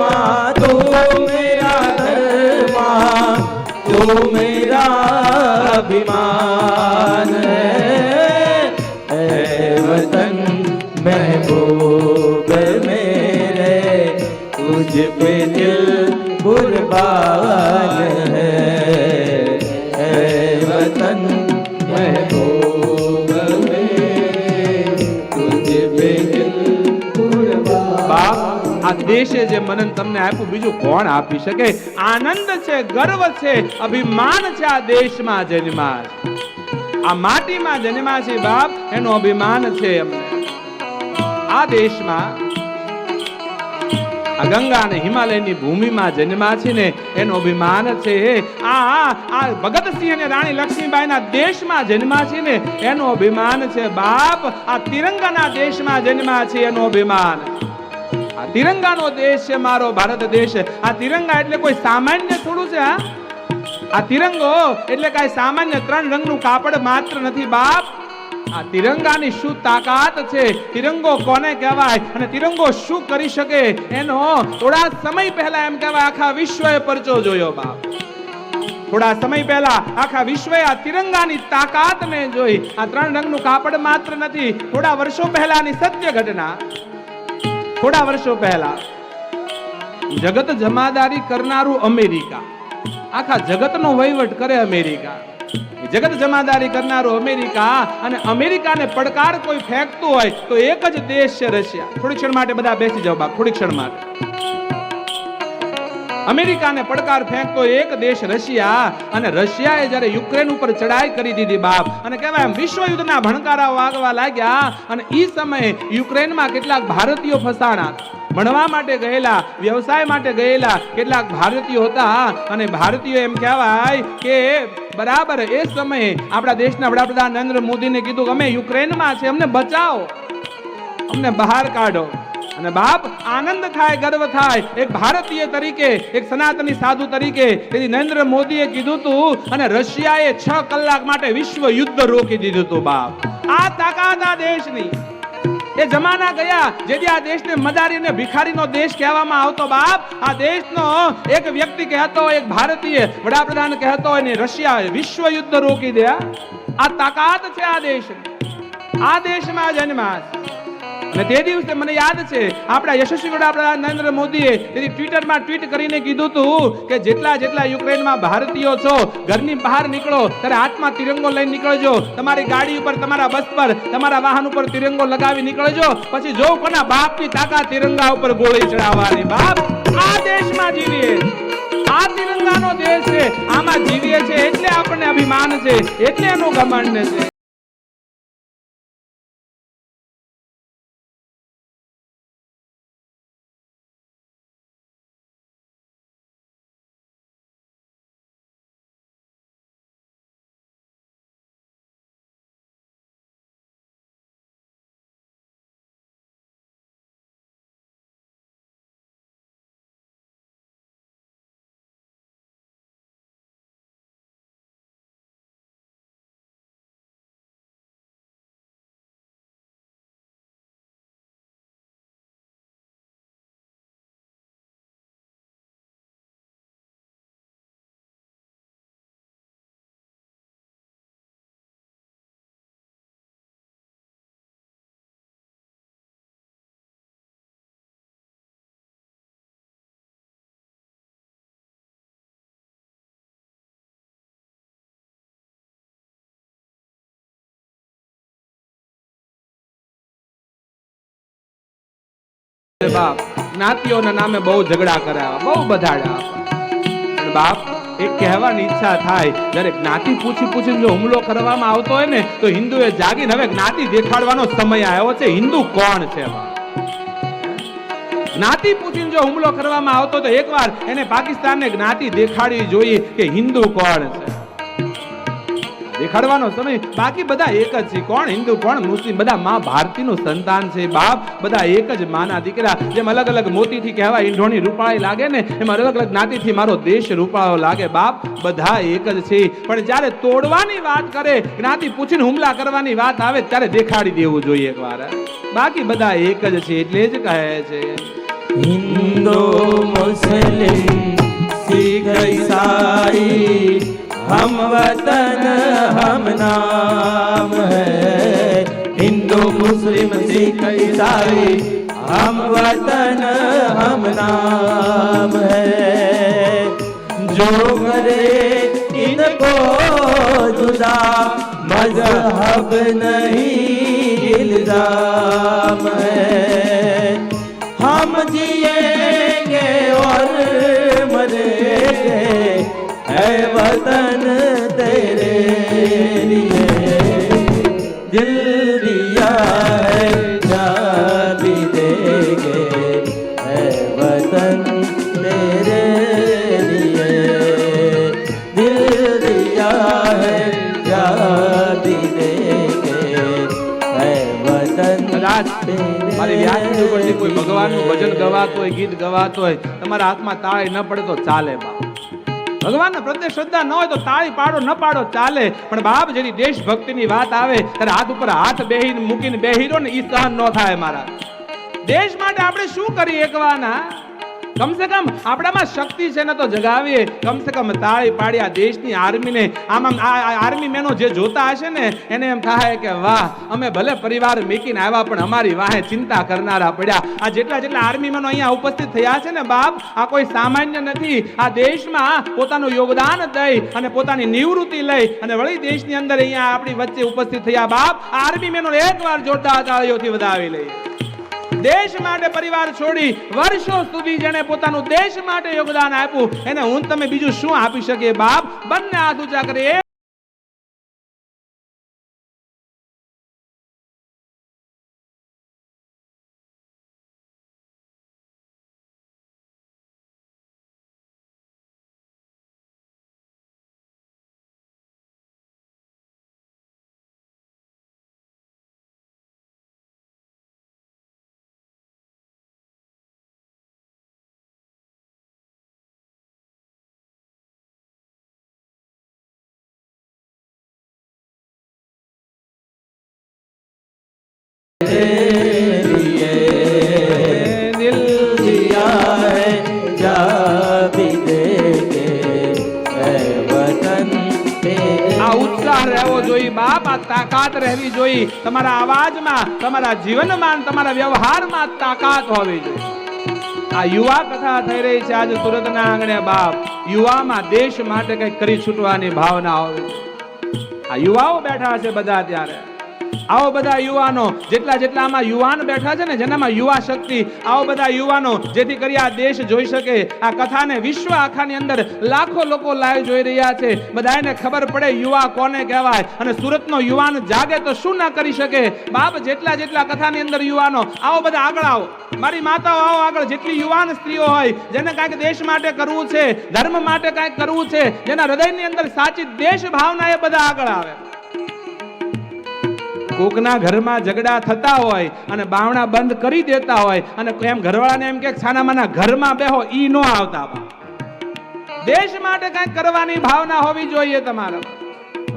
માં તું મેરા ઘરમાં તું મેરા અભિમાન. દેશે જે મને તમને આપ્યું, બીજું કોણ આપી શકે? આનંદ છે, ગર્વ છે, અભિમાન છે આ દેશમાં જન્મા આ માટીમાં જન્મા છે બાપ, એનો અભિમાન છે અમને. આ દેશમાં આ ગંગા અને હિમાલયની ભૂમિમાં જન્મા છે ને, એનો અભિમાન છે. આ આ ભગતસિંહ અને રાણી લક્ષ્મીબાઈના દેશમાં જન્મા છે ને, એનો અભિમાન છે બાપ, આ તિરંગાના દેશમાં જન્મા છે એનો અભિમાન. આ તિરંગાનો દેશ છે મારો ભારત દેશ. આ તિરંગા એટલે કોઈ સામાન્ય થોડું છે, હા? આ તિરંગો એટલે કાંઈ સામાન્ય ત્રણ રંગનું કાપડ માત્ર નથી, બાપ. આ તિરંગાની શું તાકાત છે? તિરંગો કોને કહેવાય અને તિરંગો શું કરી શકે? એનો થોડા સમય પહેલા એમ કહેવાય, આખા વિશ્વએ પરચો જોયો, બાપ. થોડા સમય પહેલા આખા વિશ્વએ આ તિરંગાની તાકાતને જોઈ. આ ત્રણ રંગનું કાપડ માત્ર નથી, થોડા વર્ષો પહેલાની સત્ય ઘટના. થોડા વર્ષો પહેલા જગત જમાદારી કરનારું અમેરિકા, આખા જગતનો વહીવટ કરે અમેરિકા. જગત જમાદારી કરનારું અમેરિકા અને અમેરિકાને પડકાર કોઈ ફેંકતું હોય તો એક જ દેશ છે રશિયા. થોડી ક્ષણ માટે બધા બેસી જાવ બાપ, થોડી ક્ષણ માટે. અમેરિકાને પડકાર ફેંકતો એક દેશ રશિયા. અને રશિયાએ જ્યારે યુક્રેન ઉપર ચડાઈ કરી દીધી બાપ. અને કહેવાય એમ વિશ્વ યુદ્ધના ભણકારા વાગવા લાગ્યા. અને એ સમયે યુક્રેનમાં કેટલાક ભારતીયો ફસાણા. ભણવા માટે ગયેલા, વ્યવસાય માટે ગયેલા કેટલાક ભારતીયો હતા. અને ભારતીયો એમ કહેવાય કે બરાબર, એ સમયે આપણા દેશના વડાપ્રધાન નરેન્દ્ર મોદીને કીધું કે અમે યુક્રેનમાં છે અમને બચાવો. અમને બહાર કાઢો. અને બાપ આનંદ થાય, ગર્વ થાય. એક ભારતીય તરીકે, એક સનાતની સાધુ તરીકે તેથી નરેન્દ્ર મોદીએ કીધું તું અને રશિયાએ છ કલાક માટે વિશ્વ યુદ્ધ રોકી દીધું તું, બાપ. આ તાકાત આ દેશની. એ જમાના ગયા જેથી આ દેશને મદારી અને ભિખારીનો દેશ કહેવામાં આવતો, બાપ. આ દેશનો એક વ્યક્તિ કહેતો એક ભારતીય વડાપ્રધાન કહેતો અને રશિયા વિશ્વ યુદ્ધ રોકી દે, આ. તાકાત છે આ દેશની. આ દેશમાં જન્મા છે. તે દિવસે મને યાદ છે, આપણા યશસ્વી વડાપ્રધાન નરેન્દ્ર મોદીએ તેથી ટ્વિટરમાં ટ્વીટ કરીને કીધું હતું કે જેટલા જેટલા યુક્રેનમાં ભારતીયો છો, ઘરની બહાર નીકળો, ત્યારે હાથમાં તિરંગો લઈને નીકળજો, તમારી ગાડી ઉપર, તમારા બસ પર, તમારા વાહન ઉપર તિરંગો લગાવી નીકળજો, પછી જો કોના બાપની તાકાત તિરંગા ઉપર ગોળી ચડાવવાની. બાપ, આ દેશમાં જીવીએ આ તિરંગાનો દેશ છે, આમાં જીવીએ છે એટલે આપણને અભિમાન છે, એટલે એનું ઘમંડ છે. બાપ. જ્ઞાતિઓના નામે બહુ ઝઘડા કરાવ્યા બહુ બધાડ્યા પણ બાપ, એક કહેવાની ઈચ્છા થાય, જ્યારે જ્ઞાતિ પૂછી પૂછીને જો હુમલો કરવામાં આવતો હોય ને, તો હિન્દુએ જાગીને હવે જ્ઞાતિ દેખાડવાનો સમય આવ્યો છે. હિન્દુ કોણ છે જ્ઞાતિ પૂછીને જો હુમલો કરવામાં આવતો તો એકવાર એને પાકિસ્તાનને જ્ઞાતિ દેખાડવી જોઈએ કે હિન્દુ કોણ છે? દેખાડવાનો સમય. બાકી બધા એક જ છે. કોણ હિન્દુ, કોણ મુસ્લિમ? બધા મા ભારતીનું સંતાન છે. બાપ બધા એક જ માના દીકરા. જેમ અલગ અલગ મોતીથી કહેવાય, ઈંઢોની રૂપાળી લાગે ને, એમ અલગ અલગ જ્ઞાતિથી મારો દેશ રૂપાળો લાગે. બાપ બધા એક જ છે. પણ જ્યારે તોડવાની વાત કરે, જ્ઞાતિ પૂછીને હુમલા કરવાની વાત આવે, ત્યારે દેખાડી દેવું જોઈએ એકવાર બાકી બધા એક જ છે. એટલે જ કહે છે. હિન્દુ, મુસ્લિમ, શીખ, ઈસાઈ हम वतन हम नाम है हिंदू मुस्लिम सिख ईसाई हम वतन हम नाम है जो करे इनको जुदा मजहब नहीं इल्जाम है हम जिएंगे और मरेंगे है वतन तेरे लिए दिल दिया है जान भी देंगे है वतन तेरे लिए दिल दिया है जान भी देंगे है वतन કદાચ મારી વ્યાસની ઉપરથી કોઈ ભગવાનનું ભજન ગવાતું હોય ગીત ગવાતું હોય તમારા હાથમાં તાળી ન પડે તો ચાલે બાપ ભગવાનના પ્રત્યે શ્રદ્ધા ન હોય તો તાળી પાડો, ન પાડો, ચાલે. પણ બાપ જેની દેશભક્તિની વાત આવે, ત્યારે હાથ ઉપર હાથ બેહીને મૂકીને બેહી રહો ને એ સહન ન થાય મારા. દેશ માટે આપણે શું કરીએ એકવાના? કમસે કમ આપણામાં શક્તિ છે ને તો જગાવીએ. કમસે કમ તાળી પાડી આ દેશની આર્મીને. આમ આ આર્મી મેનો જે જોતા હશે ને, એને એમ થાય કે વાહ, અમે ભલે પરિવાર મેકીને આવ્યા, પણ અમારી વાહે ચિંતા કરનારા પડ્યા. આ જેટલા જેટલા આર્મી મેનો અહીંયા ઉપસ્થિત થયા છે ને બાપ, આ કોઈ સામાન્ય નથી. આ દેશમાં પોતાનું યોગદાન દઈ અને પોતાની નિવૃત્તિ લઈ અને વળી દેશની અંદર અહીંયા આપણી વચ્ચે ઉપસ્થિત થયા બાપ, આર્મી મેનો એકવાર જોરદાર તાળીઓથી વધાવી લઈએ. દેશ માટે પરિવાર છોડી વર્ષો સુધી જેને પોતાનું દેશ માટે યોગદાન આપ્યું, એને હું તમે બીજું શું આપી શકીએ બાપ? બંને હાથ ઊંચા કરીએ. ઉત્સાહ રહેવો જોઈએ, બાપ તાકાત રહેવી જોઈએ. તમારા અવાજમાં, તમારા જીવનમાં, તમારા વ્યવહારમાં તાકાત હોવી જોઈએ. આ યુવા કથા થઈ રહી છે આજે સુરતના આંગણે બાપ. યુવામાં દેશ માટે કંઈક કરી છૂટવાની ભાવના હોવી આ યુવાઓ બેઠા છે બધા ત્યારે. આવો બધા યુવાનો, જેટલા જેટલા આમાં યુવાન બેઠા છે ને, જેનામાં યુવા શક્તિ, આવો બધા યુવાનો, જેથી કરી આ દેશ જોઈ શકે. આ કથાને વિશ્વ આખાની અંદર લાખો લોકો લાઈવ જોઈ રહ્યા છે. બધાને ખબર પડે યુવા કોને કહેવાય. અને સુરતનો યુવાન જાગે તો શું ના કરી શકે? બાપ, જેટલા જેટલા કથાની અંદર યુવાનો, આવો બધા આગળ આવો. મારી માતાઓ, આવો આગળ. જેટલી યુવાન સ્ત્રીઓ હોય, જેને કાંઈક દેશ માટે કરવું છે, ધર્મ માટે કાંઈક કરવું છે, જેના હૃદયની અંદર સાચી દેશ ભાવના એ બધા આગળ આવે. કોકના ઘરમાં ઝઘડા થતા હોય અને બાવણા બંધ કરી દેતા હોય અને એમ ઘરવાળાને એમ કે છાનામાના ઘરમાં બેહો, ઈ નો આવતા દેશ માટે કંઈક કરવાની ભાવના હોવી જોઈએ તમારો.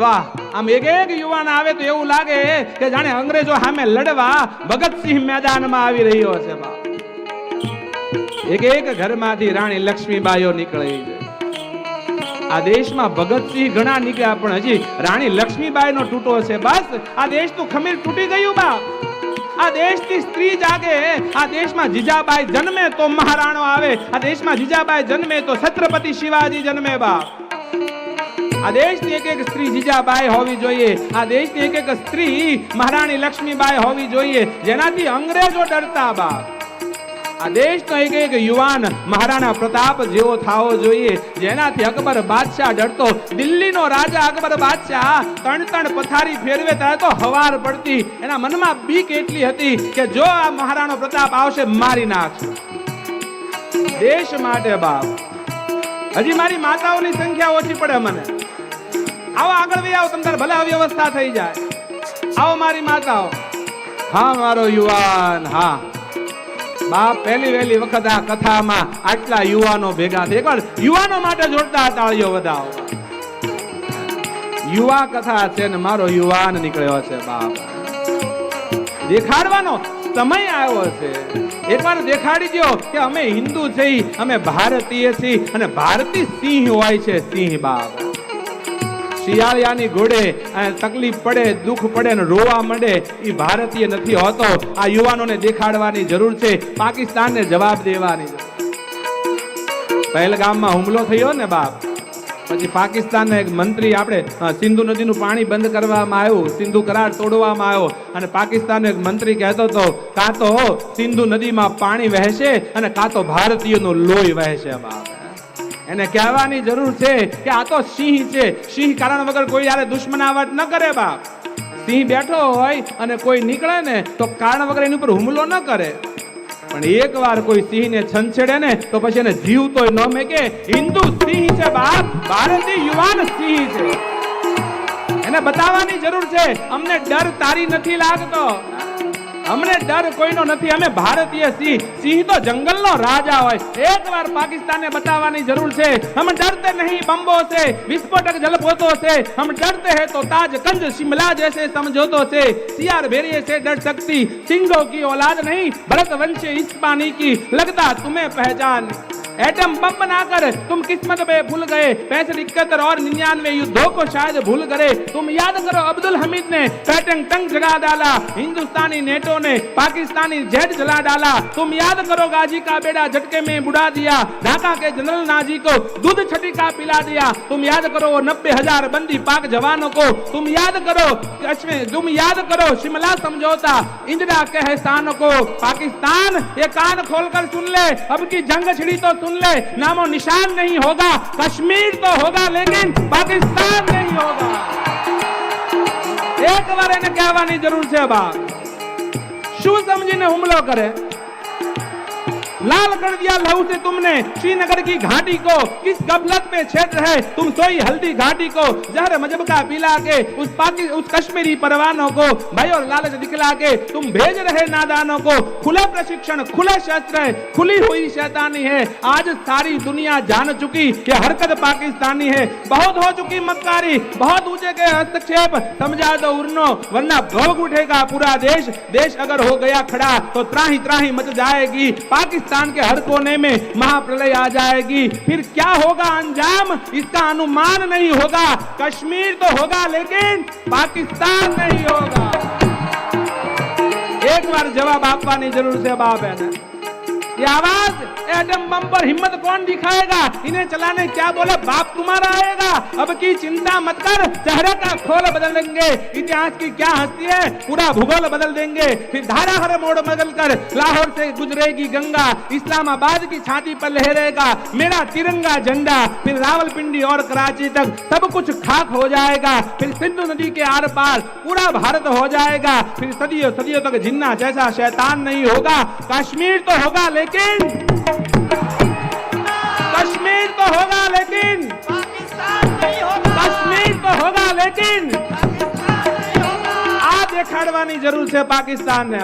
વાહ, આમ એક એક યુવાન આવે તો એવું લાગે કે જાણે અંગ્રેજો સામે લડવા ભગતસિંહ મેદાનમાં આવી રહ્યો છે બા એક એક ઘરમાંથી રાણી લક્ષ્મીબાઈઓ નીકળી આ દેશમાં ભગતસિંહ ઘણા નીકળ્યા, પણ હજી રાણી લક્ષ્મીબાઈ નો તૂટો છે બસ, આ દેશનું ખમીર તૂટી ગયું બા આ દેશની સ્ત્રી જાગે, આ દેશમાં જીજાબાઈ જન્મે તો મહારાણો આવે, આ દેશમાં જીજાબાઈ જન્મે તો છત્રપતિ શિવાજી જન્મે બા આ દેશની એક એક સ્ત્રી જીજાબાઈ હોવી જોઈએ, આ દેશની એક એક સ્ત્રી મહારાણી લક્ષ્મીબાઈ હોવી જોઈએ, જેનાથી અંગ્રેજો ડરતા, બાપ. આ દેશનો એક એક યુવાન મહારાણા પ્રતાપ જેવો થવો જોઈએ. જેનાથી અકબર બાદશાહ ડરતો. દિલ્હીનો રાજા અકબર બાદશાહ ત્રણ ત્રણ પથારી ફેરવે ત્યારે તો હવાર પડતી. એના મનમાં બીક એટલી હતી કે જો આ મહારાણો પ્રતાપ આવશે મારી નાખશે દેશ માટે બાપ. હજી મારી માતાઓની સંખ્યા ઓછી પડે મને. આવો આગળ વહી આવો તમને ભલે અવ્યવસ્થા થઈ જાય. આવો મારી માતાઓ. હા, મારો યુવાન, હા. બાપ પહેલી વહેલી વખત આ કથામાં આટલા યુવાનો ભેગા થઈ એકવાર યુવાનો માટે જોડતા તાળીઓ વધાવો. યુવા કથા છે ને મારો યુવાન નીકળ્યો છે બાપ. દેખાડવાનો સમય આવ્યો છે. એકવાર દેખાડી દો કે અમે હિન્દુ છીએ, અમે ભારતીય છીએ અને ભારતીય સિંહ હોય છે સિંહ બાપ. શિયાળિયાની ઘોડે તકલીફ પડે, દુઃખ પડે ને રોવા મળે એ ભારતીય નથી હોતો. આ યુવાનોને દેખાડવાની જરૂર છે. પાકિસ્તાનને જવાબ દેવાની પહેલગામમાં હુમલો થયો ને બાપ? પછી પાકિસ્તાનના એક મંત્રી આપણે સિંધુ નદીનું પાણી બંધ કરવામાં આવ્યું, સિંધુ કરાર તોડવામાં આવ્યો. અને પાકિસ્તાનનો એક મંત્રી કહેતો હતો, કાં તો સિંધુ નદીમાં પાણી વહેશે અને કાં તો ભારતીયોનું લોહી વહેશે બાપ. એને કહેવાની જરૂર છે કે આ તો સિંહ છે. સિંહ કારણ વગર કોઈ યારે દુશ્મનાવટ ન કરે બાપ. સિંહ બેઠો હોય અને કોઈ નીકળે ને તો કારણ વગર એની ઉપર હુમલો ન કરે. પણ એક વાર કોઈ સિંહને છંછેડે ને તો પછી એને જીવ તો ન મેકે. હિન્દુ સિંહ છે બાપ. ભારતીય યુવાન સિંહ છે. એને બતાવવાની જરૂર છે. અમને ડર તારી નથી લાગતો. અમને ડર કોઈનો નથી. અમે ભારતીય સિંહ. સિંહ તો જંગલનો રાજા હોય. એકવાર પાકિસ્તાનને બતાવવાની જરૂર છે. હમ ડરતે નહીં બમ્બો છે. વિસ્ફોટક જલપોતો છે. હમ ડરતે હે તો તાજ કંજ શિમલા જૈસે સમજોતો છે. સિયાર ભેરીએ છે ડર શક્તિ. સિંગો કી ઓલાદ નહીં. ભરત વંશે ઇસ્પાની કી. લગતા તુમે પહેચાન. एटम बम बनाकर तुम किस्मत में भूल गए पैंसठ इकहत्तर और निन्यानवे युद्धों को शायद भूल गए। तुम याद करो, अब्दुल हमीद ने पैटर्न टंग जगा डाला, हिंदुस्तानी नेटो ने पाकिस्तानी जेट जला डाला। तुम याद करो, गाजी का बेड़ा झटके में बुढ़ा दिया, ढाका के जनरल नाजी को दूध छटी का पिला दिया। तुम याद करो वो नब्बे हज़ार बंदी पाक जवानों को। तुम याद करो तुम याद करो, शिमला समझौता, इंदिरा के एहसान को। पाकिस्तान, ये कान खोलकर सुन ले, अब की जंग छिड़ी तो सुन ले नामो निशान नहीं होगा कश्मीर तो होगा लेकिन पाकिस्तान नहीं होगा એક વાર એને કહેવાની જરૂર છે બા શું સમજીને હુમલો કરે लाल कर दिया लहू से तुमने। श्रीनगर की घाटी को किस गफलत में छेड़ रहे? तुम सोई हल्दी घाटी को, जहर मज़हब का पिला के, उस पाकि, उस कश्मीरी परवानों को, भाई और लालच दिखला के, तुम भेज रहे नादानों को। खुला प्रशिक्षण, खुला शस्त्र है, खुली हुई शैतानी है। आज सारी दुनिया जान चुकी ये हरकत पाकिस्तानी है। बहुत हो चुकी मक्कारी, बहुत ऊँचे के हस्तक्षेप। समझा दो उर्नो, वरना भोग उठेगा पूरा देश। देश अगर हो गया खड़ा तो त्राही त्राही मच जाएगी। पाकिस्तान हिंदुस्तान के हर कोने में महाप्रलय आ जाएगी। फिर क्या होगा अंजाम? इसका अनुमान नहीं होगा। कश्मीर तो होगा, लेकिन पाकिस्तान नहीं होगा। एक बार जवाब आप पानी ज़रूर से बाप है ना। ये आवाज़ एटम बम पर हिम्मत कौन दिखाएगा? इन्हें चलाने क्या बोला? बाप तुम्हारा आएगा। अब की चिंता मत कर, चेहरे का खोल बदल देंगे। इतिहास की क्या हस्ती है, पूरा भूगोल बदल देंगे। फिर धारा हर मोड़ बदल कर, लाहौर से गुजरेगी गंगा। इस्लामाबाद की छाती पर लहरेगा, मेरा तिरंगा झंडा। फिर रावलपिंडी और कराची तक, सब कुछ खाक हो जाएगा। फिर सिंधु नदी के आर पार, पूरा भारत हो जाएगा। फिर सदियों सदियों तक जिन्ना जैसा शैतान नहीं होगा, कश्मीर तो होगा लेकिन कश्मीर तो होगा लेकिन कश्मीर तो होगा लेकिन આ દેખાડવાની જરૂર છે પાકિસ્તાનને